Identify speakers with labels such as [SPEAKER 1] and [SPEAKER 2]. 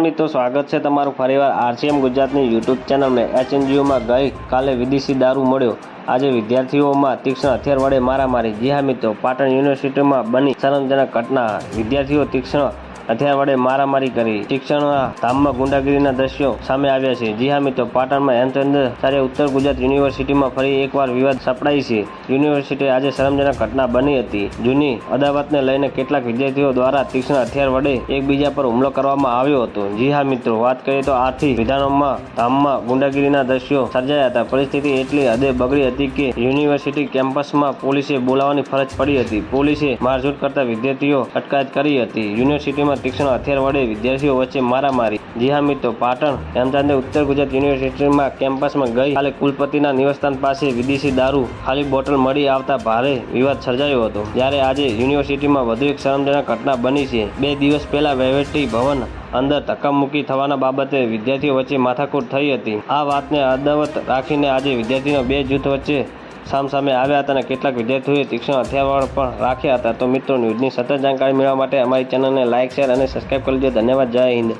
[SPEAKER 1] મિત્રો સ્વાગત છે તમારું ફરીવાર આરસીએમ ગુજરાતની યુટ્યુબ ચેનલને. એચએનજીયુમાં ગઈ કાલે વિદેશી દારૂ મળ્યો. આજે વિદ્યાર્થીઓમાં તીક્ષ્ણ હથિયાર વડે મારામારી. જી હા મિત્રો, પાટણ યુનિવર્સિટીમાં બની શરમજનક ઘટના. વિદ્યાર્થીઓ તીક્ષ્ણ હથિયાર વડે મારામારી કરી. શિક્ષણના ધામમાં ગુંડાગીરીના દ્રશ્યો સામે આવ્યા છે. જી હા મિત્રો, પાટણમાં હેમચંદ્રાચાર્ય ઉત્તર ગુજરાત યુનિવર્સિટીમાં ફરી એકવાર વિવાદ સપડાઈ છે યુનિવર્સિટી આજે શરમજનક ઘટના બની હતી. જૂની અદાવતને લઈને કેટલાક વિદ્યાર્થીઓ દ્વારા તીક્ષ્ણ હથિયાર વડે એકબીજા પર હુમલો કરવામાં આવ્યો હતો. જી હા મિત્રો, વાત કરીએ તો આથી વિધાનોમાં ધામમાં ગુંડાગીરીના દ્રશ્યો સર્જાયા હતા. પરિસ્થિતિ એટલી હદે બગડી હતી કે યુનિવર્સિટી કેમ્પસમાં પોલીસે બોલાવવાની ફરજ પડી હતી. પોલીસે મારઝૂટ કરતા વિદ્યાર્થીઓ અટકાયત કરી હતી. યુનિવર્સિટીમાં તીક્ષ્ણ હથિયાર વડે વિદ્યાર્થીઓ વચ્ચે મારામારી જી હા મિત્રો પાટણ હેમચાંદે ઉત્તર ગુજરાત યુનિવર્સિટીમાં કેમ્પસમાં ગઈ. કાલે કુલપતિના નિવાસસ્થાન પાસે વિદેશી દારૂ, ખાલી બોટલ મળી આવતા ભારે વિવાદ સર્જાયો હતો. જ્યારે આજે યુનિવર્સિટીમાં વધુ એક શરમજનક ઘટના બની છે. બે દિવસ પહેલા વહીવટી ભવન અંદર ધક્કામુક્કી થવાના બાબતે વિદ્યાર્થીઓ વચ્ચે માથાકૂટ થઈ હતી. આ વાતને અદાવત રાખીને આજે વિદ્યાર્થીઓ બે જૂથ વચ્ચે સામસામે આવ્યા હતા અને કેટલાક વિદ્યાર્થીઓએ તીક્ષ્ણ હથિયાર પણ રાખ્યા હતા. તો મિત્રો, ન્યૂઝની સતત જાણકારી મેળવવા માટે અમારી ચેનલને લાઇક, શેર અને સબસ્ક્રાઈબ કરી દેજો. ધન્યવાદ. જય હિન્દ.